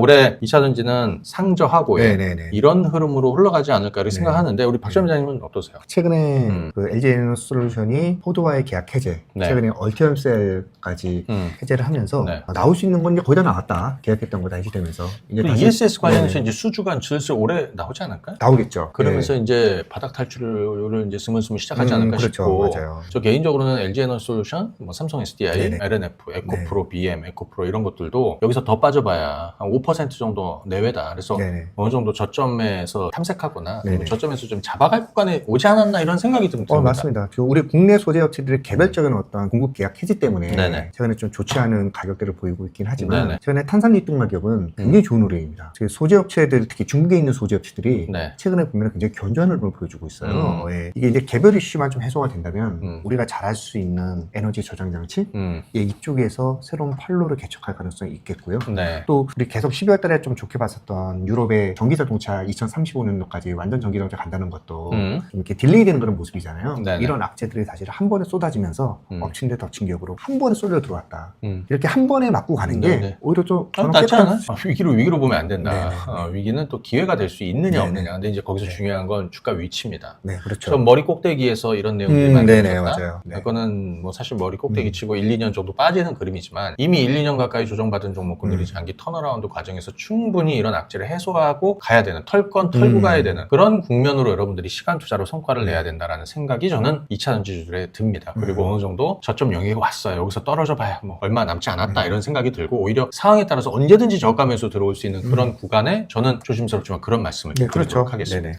올해 2차 전지는 상저하고요. 네네 네. 이런 흐름으로 흘러가지 않을까 이렇게 네. 생각하는데 우리 박시영 기자님은 어떠세요? 최근에 음. 그 LG 에너솔루션이 포드와의 계약 해제, 네. 최근에 얼티엄셀까지 음. 해제를 하면서 네. 아, 나올 수 있는 건 이제 거의 다 나왔다. 계약했던 거 다 해제되면서 이제 그 다시- ESS 관련해서 네. 이제 수주가 슬슬 올해 나오지 않을까요? 나오겠죠. 그러면서 네. 이제 바닥 탈출을 이제 스물스물 시작하지 음, 않을까 그렇죠. 싶고 맞아요. 저 개인적으로는 LG 에너솔루션, 뭐 삼성 SDI, 네네. LNF, 에코프로, BM, 에코프로 이런 것들도 여기서 더 빠져봐야 한 5% 정도 내외다. 그래서 네네. 어느 정도 저점에서 탐색하거나 네네. 저점에서 좀 잡아갈 구간에 오지 않았나 이런 생각이 좀 듭니다. 어, 맞습니다. 그 우리 국내 소재 업체들의 개별적인 어떤 공급 계약 해지 때문에 네네. 최근에 좀 좋지 않은 가격대를 보이고 있긴 하지만 네네. 최근에 탄산 유통 가격은 굉장히 좋은 흐름입니다. 그 소재 업체들 특히 중국에 있는 소재 업체들이 네. 최근에 보면 굉장히 견조한 흐름을 보여주고 있어요. 음. 예. 이게 이제 개별 이슈만 좀 해소가 된다면 음. 우리가 잘할 수 있는 에너지 저장 장치 음, 예, 이쪽에서 새로운 판로를 개척할 가능성이 있겠고요. 네. 또 우리 계속 12월 달에 좀 좋게 봤었던 유럽의 전기 자동차 2035년도까지 완전 전기 자동차 간다는 것도 음. 좀 이렇게 딜레이 되는 그런 모습이잖아요. 네네. 이런 악재들이 사실 한 번에 쏟아지면서 음. 엎친 데 덮친 격으로 한 번에 쏠려 들어왔다. 음. 이렇게 한 번에 맞고 가는 게 네네. 오히려 좀 아, 낫지 않아? 아, 위기로 위기로 보면 안 된다. 네네. 어, 위기는 또 기회가 될 수 있느냐 네네. 없느냐. 근데 이제 거기서 네. 중요한 건 주가 위치입니다. 네, 그렇죠. 저 머리 꼭대기에서 이런 내용들이 음, 많이 네네. 맞아요. 네. 그거는 뭐 사실 머리 꼭대기 음. 치고 1, 2년 정도 빠지는 그림이지만 이미 1, 2년 가까이 조정받은 종목군들이 음. 장기 턴어라운드 과정 에서 충분히 이런 악재를 해소하고 가야 되는 털건 털고 음. 가야 되는 그런 국면으로 여러분들이 시간 투자로 성과를 내야 된다라는 생각이 저는 2차 전지주들에 듭니다. 그리고 음. 어느 정도 저점 영역에 왔어요. 여기서 떨어져 봐야 뭐 얼마 남지 않았다 음. 이런 생각이 들고 오히려 상황에 따라서 언제든지 저가 매수 들어올 수 있는 그런 음. 구간에 저는 조심스럽지만 그런 말씀을 네, 드리도록 그렇죠. 하겠습니다. 네네.